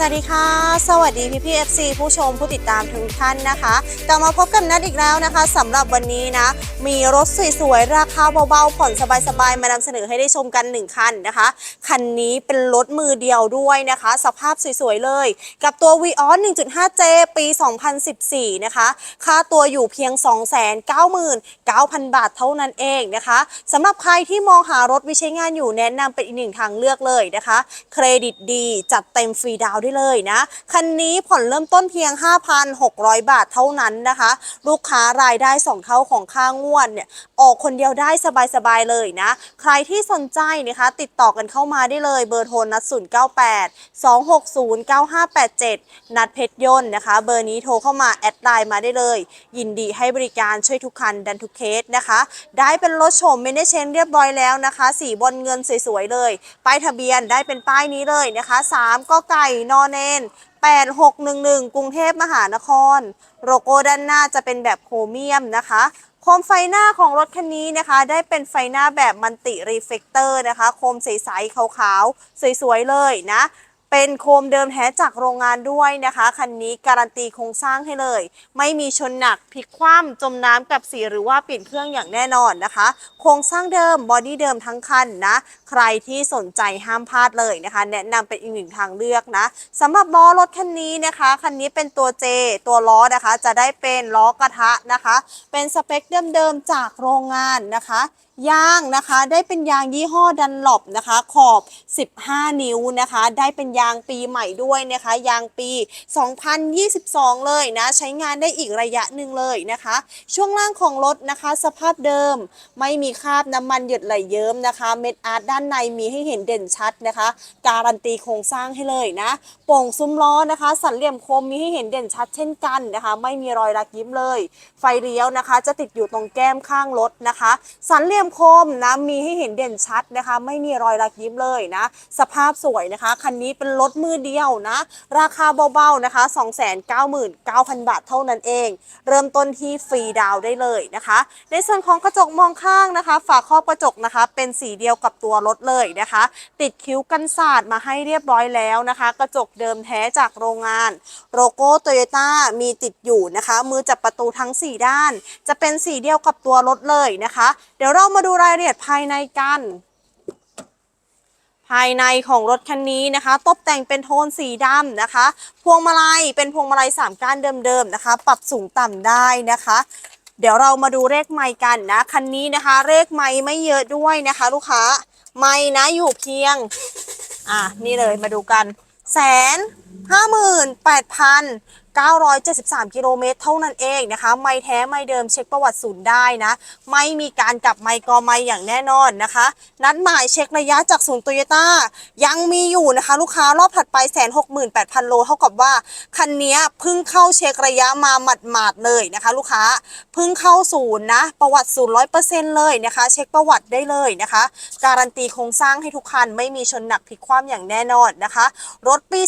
สวัสดีค่ะ สวัสดีพี่พี่เอฟซีผู้ชมผู้ติดตามทุกท่านนะคะ กลับมาพบกับนัดอีกแล้วนะคะสำหรับวันนี้นะ มีรถสวยๆ ราคาเบาๆ ผ่อนสบายๆ มานำเสนอให้ได้ชมกัน 1 คันนะคะ คันนี้เป็นรถมือเดียวด้วยนะคะ สภาพสวยๆ เลย กับตัว v ีออ 1.5J ปี 2014 นะคะ ค่าตัวอยู่เพียง 299,000 บาทเท่านั้นเองนะคะสำหรับใครที่มองหารถวิใช้งานอยู่แนะนำเป็นอีกหนึ่งทางเลือกเลยนะคะ เครดิตดีจัดเต็มฟรีดาวน์ได้เลยนะ คันนี้ผ่อนเริ่มต้นเพียง 5,600 บาทเท่านั้นนะคะ ลูกค้ารายได้ 2 เท่าของค่างวดเนี่ยออกคนเดียวได้สบายๆเลยนะ ใครที่สนใจนะคะติดต่อกันเข้ามาได้เลยเบอร์โทรนัด 098 260 9587 นัดเพชรยนต์นะคะ เบอร์นี้โทรเข้ามาแอดไลน์มาได้เลย ยินดีให้บริการช่วยทุกคันดันทุกเคสนะคะ ได้เป็นรถโฉมเมเนเชนเรียบร้อยแล้วนะคะ สีบอลเงินสวยๆเลย ป้ายทะเบียนได้เป็นป้ายนี้เลยนะคะ 3 ก็ไก่นอนเนน8611 กรุงเทพมหานคร โลโก้ด้านหน้าจะเป็นแบบโครเมียมนะคะ มไฟหน้าของรถคันนี้นะคะ ได้เป็นไฟหน้าแบบมันติรีเฟกเตอร์นะคะ โคมใสๆขาวๆ สวยๆ เลยนะ เป็นโคมเดิมแท้จากโรงงานด้วยนะคะ คันนี้การันตีโครงสร้างให้เลย ไม่มีชนหนักพลิกคว่ำจมน้ำกับสีหรือว่าเปลี่ยนเครื่องอย่างแน่นอนนะคะ โครงสร้างเดิมบอดี้เดิมทั้งคันนะ ใครที่สนใจห้ามพลาดเลยนะคะ แนะนำเป็นอีกหนึ่งทางเลือกนะสำหรับล้อรถคันนี้นะคะคันนี้เป็นตัว J ตัวล้อนะคะ จะได้เป็นล้อกระทะนะคะ เป็นสเปคเดิมๆจากโรงงานนะคะ ยางนะคะ ได้เป็นยางยี่ห้อดันหลบนะคะ ขอบ 15 นิ้วนะคะ ได้เป็นยางปีใหม่ด้วยนะคะ ยางปี 2022 เลยนะ ใช้งานได้อีกระยะหนึ่งเลยนะคะ ช่วงล่างของรถนะคะ สภาพเดิมไม่มีคราบน้ำมันหยดไหลเยิ้มนะคะ เม็ดอาร์ตด้านในมีให้เห็นเด่นชัดนะคะ การันตีโครงสร้างให้เลยนะโป่งซุ้มล้อนะคะ สันเหลี่ยมคมมีให้เห็นเด่นชัดเช่นกันนะคะ ไม่มีรอยรักยิ้มเลย ไฟเลี้ยวนะคะ จะติดอยู่ตรงแก้มข้างรถนะคะ สันเหลี่ยมคมนะมีให้เห็นเด่นชัดนะคะ ไม่มีรอยรักยิ้มเลยนะ สภาพสวยนะคะ คันนี้เป็นรถมือเดียวนะ ราคาเบาๆนะคะ 299,000 บาทเท่านั้นเอง เริ่มต้นที่ฟรีดาวได้เลยนะคะ ในส่วนของกระจกมองข้างนะคะ ฝาครอบกระจกนะคะ เป็นสีเดียวกับตัวรถเลยนะคะ ติดคิ้วกันศาสตร์มาให้เรียบร้อยแล้วนะคะ กระจกเดิมแท้จากโรงงานโลโก้โตโยต้ามีติดอยู่นะคะ มือจับประตูทั้ง 4 ด้าน จะเป็นสีเดียวกับตัวรถเลยนะคะ เดี๋ยวเรามาาดูรายละเอียดภายในกัน ภายในของรถคันนี้นะคะ ตกแต่งเป็นโทนสีดำนะคะ พวงมาลัยเป็นพวงมาลัยสามก้านเดิมๆนะคะ ปรับสูงต่ำได้นะคะ เดี๋ยวเรามาดูเลขไมค์กันนะ คันนี้นะคะเลขไมค์ไม่เยอะด้วยนะคะ ลูกค้าไมค์นะอยู่เพียง อะนี่เลยมาดูกันแสนห้าหมื่นแปดพัน 973 กิโลเมตรเท่านั้นเองนะคะ ไม่แท้ไม่เดิมเช็คประวัติศูนย์ได้นะ ไม่มีการกลับไมค์กอไมค์อย่างแน่นอนนะคะ นัดหมายเช็คระยะจากศูนย์โตโยต้ายังมีอยู่นะคะ ลูกค้ารอบถัดไปแสนหกหมื่นแปดพันโลเท่ากับว่า คันนี้เพิ่งเข้าเช็คระยะมาหมาดๆเลยนะคะ ลูกค้าเพิ่งเข้าศูนย์นะ ประวัติศูนย์ร้อยเปอร์เซ็นต์เลยนะคะ เช็คประวัติได้เลยนะคะ การันตีโครงสร้างให้ทุกคันไม่มีชนหนักพลิกคว่ำอย่างแน่นอนนะคะ รถปี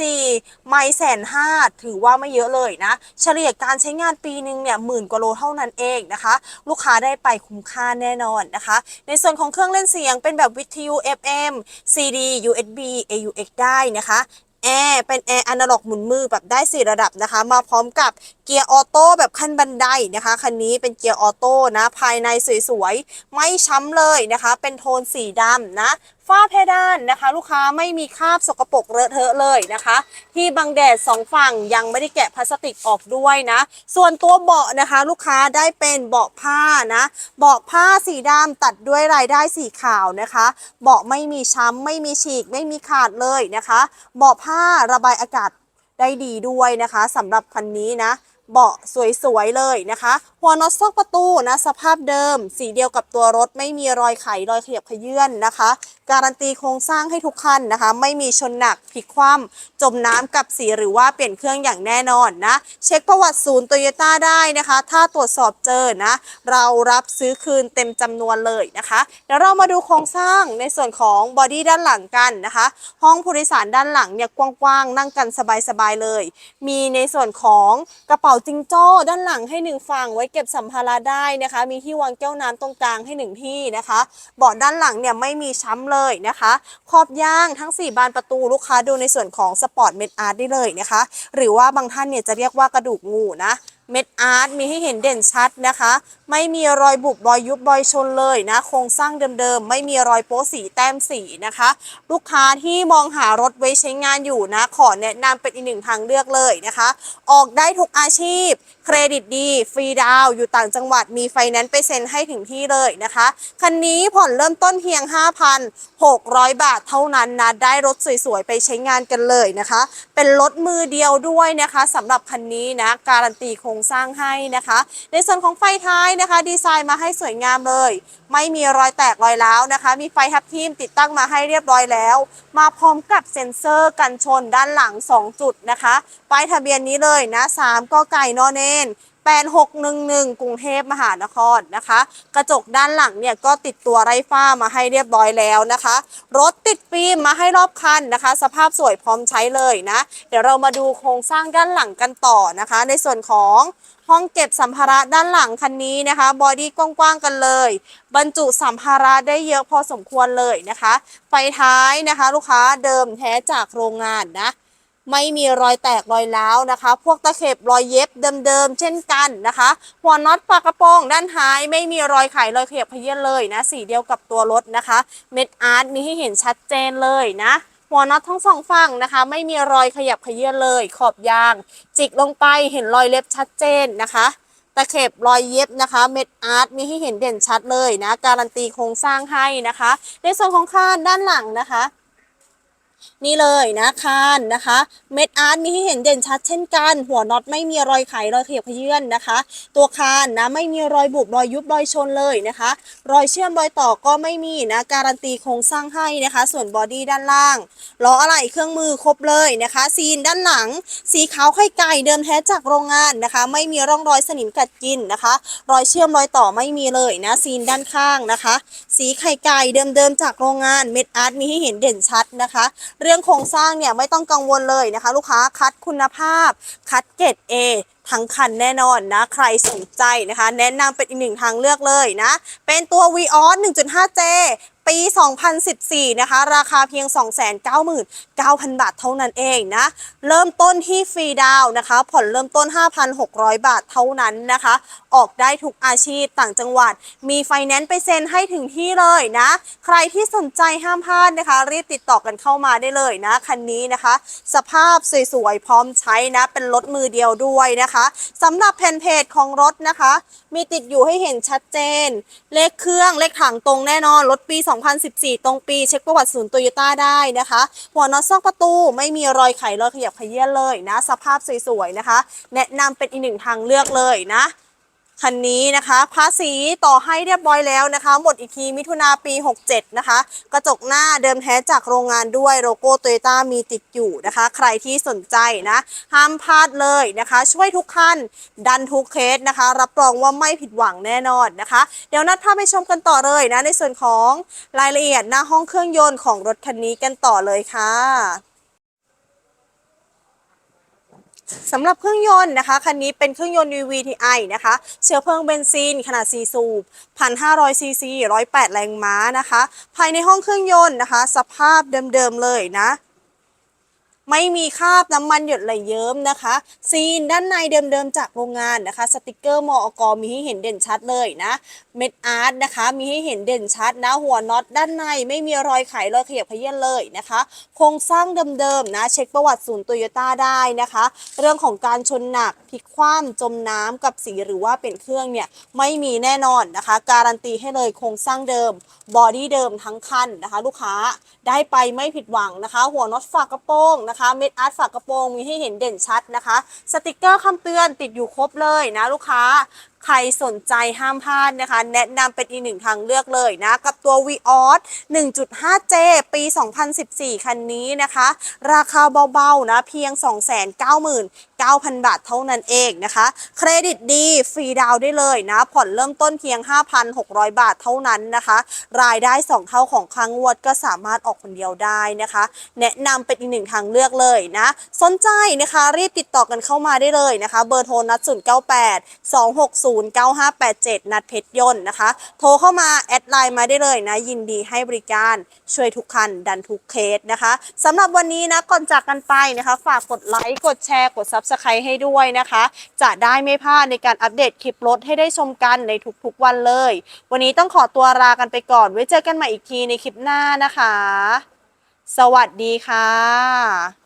2014 ไม่แสนห้าถือว่าไม่เยอะเลยนะ เฉลี่ยการใช้งานปีหนึ่งเนี่ยหมื่นกว่าโลเท่านั้นเองนะคะ ลูกค้าได้ไปคุ้มค่าแน่นอนนะคะ ในส่วนของเครื่องเล่นเสียงเป็นแบบวิทยุ FM CD USB AUX ได้นะคะแอร์เป็นแอร์อนาล็อกหมุนมือแบบได้ 4 ระดับนะคะ มาพร้อมกับเกียร์ออโต้แบบขั้นบันไดนะคะคันนี้เป็นเกียร์ออโต้นะ ภายในสวยๆ ไม่ช้ำเลยนะคะ เป็นโทนสีดำนะ ฝ้าเพดานนะคะ ลูกค้าไม่มีคราบสกปรกเลอะเทอะเลยนะคะ ที่บังแดดสองฝั่งยังไม่ได้แกะพลาสติกออกด้วยนะ ส่วนตัวเบาะนะคะ ลูกค้าได้เป็นเบาะผ้านะเบาะผ้าสีดำตัดด้วยลายได้สีขาวนะคะ เบาะไม่มีช้ำไม่มีฉีกไม่มีขาดเลยนะคะ เบาะผ้าระบายอากาศได้ดีด้วยนะคะสำหรับคันนี้นะ เบาะสวยๆเลยนะคะ หัวน็อตซอกประตูนะสภาพเดิม สีเดียวกับตัวรถไม่มีรอยไขรอยขยับขยื่นนะคะ การันตีโครงสร้างให้ทุกคันนะคะ ไม่มีชนหนักพลิกคว่ำจมน้ำกับสีหรือว่าเปลี่ยนเครื่องอย่างแน่นอนนะ เช็คประวัติศูนย์โตโยต้าได้นะคะ ถ้าตรวจสอบเจอนะ เรารับซื้อคืนเต็มจำนวนเลยนะคะเดี๋ยวเรามาดูโครงสร้างในส่วนของบอดี้ด้านหลังกันนะคะ ห้องผู้โดยสารด้านหลังเนี่ยกว้างๆนั่งกันสบายๆเลย มีในส่วนของกระเป๋าจิงโจ้ด้านหลังให้หนึ่งฝั่งไว้เก็บสัมภาระได้นะคะ มีที่วางแก้วน้ำตรงกลางให้หนึ่งที่นะคะเบาะด้านหลังเนี่ยไม่มีช้ำเลยนะคะ ขอบย่างทั้ง 4 บานประตูลูกค้าดูในส่วนของสปอร์ตเมดอาร์ตได้เลยนะคะ หรือว่าบางท่านเนี่ยจะเรียกว่ากระดูกงูนะ เม็ดอาร์ตมีให้เห็นเด่นชัดนะคะ ไม่มีรอยบุบรอยยุบรอยชนเลยนะ โครงสร้างเดิมๆ ไม่มีรอยโป๊สีแต้มสีนะคะ ลูกค้าที่มองหารถไว้ใช้งานอยู่นะ ขอแนะนำเป็นอีกหนึ่งทางเลือกเลยนะคะ ออกได้ทุกอาชีพ เครดิตดี ฟรีดาวอยู่ต่างจังหวัดมีไฟแนนซ์ไปเซ็นให้ถึงที่เลยนะคะ คันนี้ผ่อนเริ่มต้นเพียง 5,600 บาทเท่านั้นนะ ได้รถสวยๆ ไปใช้งานกันเลยนะคะ เป็นรถมือเดียวด้วยนะคะสำหรับคันนี้นะ การันตีโครงสร้างให้นะคะ ในส่วนของไฟท้ายนะคะ ดีไซน์มาให้สวยงามเลย ไม่มีรอยแตกรอยร้าวนะคะ มีไฟทับทิมติดตั้งมาให้เรียบร้อยแล้ว มาพร้อมกับเซ็นเซอร์กันชนด้านหลัง 2 จุดนะคะป้ายทะเบียนนี้เลยนะ3ก็ไก่นอเนน 8611 กรุงเทพมหานครนะคะ กระจกด้านหลังเนี่ยก็ติดตัวไรฟ้ามาให้เรียบร้อยแล้วนะคะ รถติดฟิล์มมาให้รอบคันนะคะ สภาพสวยพร้อมใช้เลยนะ เดี๋ยวเรามาดูโครงสร้างด้านหลังกันต่อนะคะ ในส่วนของห้องเก็บสัมภาระด้านหลังคันนี้นะคะบอดี้กว้างๆกันเลย บรรจุสัมภาระได้เยอะพอสมควรเลยนะคะ ไฟท้ายนะคะ ลูกค้าเดิมแท้จากโรงงานนะ ไม่มีรอยแตกรอยร้าวนะคะ พวกตะเข็บรอยเย็บเดิมๆเช่นกันนะคะ หัวน็อตปากกระโปรงด้านท้ายไม่มีรอยไขรอยเขียบเยี้ยนเลยนะสีเดียวกับตัวรถนะคะ เม็ดอาร์ตมีให้เห็นชัดเจนเลยนะหัวน็อตทั้งสองฝั่งนะคะ ไม่มีรอยขยับขยี้ยนเลย ขอบยาง จิกลงไปเห็นรอยเล็บชัดเจนนะคะตะเข็บรอยเย็บนะคะ เม็ดอาร์ตมีให้เห็นเด่นชัดเลยนะ การันตีโครงสร้างให้นะคะ ในส่วนของคานด้านหลังนะคะ นี่เลยนะคานนะคะ เม็ดอาร์ตมีให้เห็นเด่นชัดเช่นกัน หัวน็อตไม่มีรอยไขรอยเขียบขยื่นนะคะ ตัวคานนะไม่มีรอยบุบรอยยุบรอยชนเลยนะคะ รอยเชื่อมรอยต่อก็ไม่มีนะการันตีโครงสร้างให้นะคะ ส่วนบอดี้ด้านล่างล้ออะไหล่เครื่องมือครบเลยนะคะ ซีนด้านหลัง สีขาวไข่ไก่เดิมแท้จากโรงงานนะคะ ไม่มีร่องรอยสนิมกัดกินนะคะ รอยเชื่อมรอยต่อไม่มีเลยนะซีนด้านข้างนะคะ สีไข่ไก่เดิมๆจากโรงงานเม็ดอาร์ตมีให้เห็นเด่นชัดนะคะเรื่องโครงสร้างเนี่ยไม่ต้องกังวลเลยนะคะ ลูกค้าคัดคุณภาพ คัดเกรด A ทั้งคันแน่นอนนะ ใครสนใจนะคะ แนะนำเป็นอีกหนึ่งทางเลือกเลยนะ เป็นตัว v ีออส 1.5J ปี 2014 นะคะ ราคาเพียง 299,000 บาทเท่านั้นเองนะ เริ่มต้นที่ฟรีดาวนะคะ ผ่อนเริ่มต้น 5,600 บาทเท่านั้นนะคะ ออกได้ทุกอาชีพต่างจังหวัด มีไฟแนนซ์ไปเซ็นให้ถึงที่เลยนะ ใครที่สนใจห้ามพลาดนะคะ รีบติดต่อกันเข้ามาได้เลยนะ คันนี้นะคะ สภาพสวยๆ พร้อมใช้นะ เป็นรถมือเดียวด้วยนะคะสำหรับแผ่นเพจของรถนะคะ มีติดอยู่ให้เห็นชัดเจน เลขเครื่องเลขถังตรงแน่นอนรถปี2014 ตรงปี เช็คประวัติศูนย์โตโยต้าได้นะคะ หัวน็อตซอกประตูไม่มีรอยไขรอยขยับเขยี้ยนเลยนะ สภาพสวยๆนะคะ แนะนำเป็นอีกหนึ่งทางเลือกเลยนะ คันนี้นะคะภาษีต่อให้เรียบร้อยแล้วนะคะ หมดอีกทีมิถุนาปี 67 นะคะ กระจกหน้าเดิมแท้จากโรงงานด้วยโลโก้โตโยต้ามีติดอยู่นะคะ ใครที่สนใจนะ ห้ามพลาดเลยนะคะ ช่วยทุกคันดันทุกเคสนะคะ รับรองว่าไม่ผิดหวังแน่นอนนะคะ เดี๋ยวนัดพาไปชมกันต่อเลยนะ ในส่วนของรายละเอียดหน้าห้องเครื่องยนต์ของรถคันนี้กันต่อเลยค่ะ สำหรับเครื่องยนต์นะคะคันนี้เป็นเครื่องยนต์ VVTi นะคะ เชื้อเพลิงเบนซินขนาด 4 สูบ 1,500 ซีซี 108 แรงม้านะคะ ภายในห้องเครื่องยนต์นะคะ สภาพเดิมๆเลยนะ ไม่มีคราบน้ำมันหยดไหลเยิ้มนะคะ ซีนด้านในเดิมๆจากโรงงานนะคะ สติกเกอร์มอกมีให้เห็นเด่นชัดเลยนะ เม็ดอาร์ตนะคะ มีให้เห็นเด่นชัดนะ หัวน็อตด้านในไม่มีรอยไขรอยขยับเขยี้ยนเลยนะคะ โครงสร้างเดิมๆนะ เช็คประวัติศูนย์โตโยต้าได้นะคะ เรื่องของการชนหนักพลิกคว่ำจมน้ำกับสีหรือว่าเป็นเครื่องเนี่ยไม่มีแน่นอนนะคะ การันตีให้เลยโครงสร้างเดิมบอดี้เดิมทั้งคันนะคะ ลูกค้าได้ไปไม่ผิดหวังนะคะ หัวน็อตฝากระโปรงนะคะเม็ดอาร์ตฝากระโปรงมีให้เห็นเด่นชัดนะคะ สติกเกอร์คำเตือนติดอยู่ครบเลยนะลูกค้าใครสนใจห้ามพลาดนะคะ แนะนำเป็นอีกหนึ่งทางเลือกเลยนะ กับตัว v ีออส 1.5J ปี 2014 คันนี้นะคะ ราคาเบาๆนะ เพียง 299,000 บาทเท่านั้นเองนะคะ เครดิตดี ฟรีดาวได้เลยนะ ผ่อนเริ่มต้นเพียง 5,600 บาทเท่านั้นนะคะ รายได้ 2 เท่าของค้างงวดก็สามารถออกคนเดียวได้นะคะ แนะนำเป็นอีกหนึ่งทางเลือกเลยนะ สนใจนะคะรีบติดต่อกันเข้ามาได้เลยนะคะ เบอร์โทรนัด098 260 09587 นัดเพชรยนต์นะคะ โทรเข้ามาแอดไลน์มาได้เลยนะ ยินดีให้บริการช่วยทุกคัน ดันทุกเคสนะคะสำหรับวันนี้นะ ก่อนจากกันไปนะคะ ฝากกดไลค์กดแชร์กด Subscribe ให้ด้วยนะคะ จะได้ไม่พลาดในการอัปเดตคลิปรถให้ได้ชมกันในทุกๆวันเลย วันนี้ต้องขอตัวลากันไปก่อน ไว้เจอกันใหม่อีกทีในคลิปหน้านะคะ สวัสดีค่ะ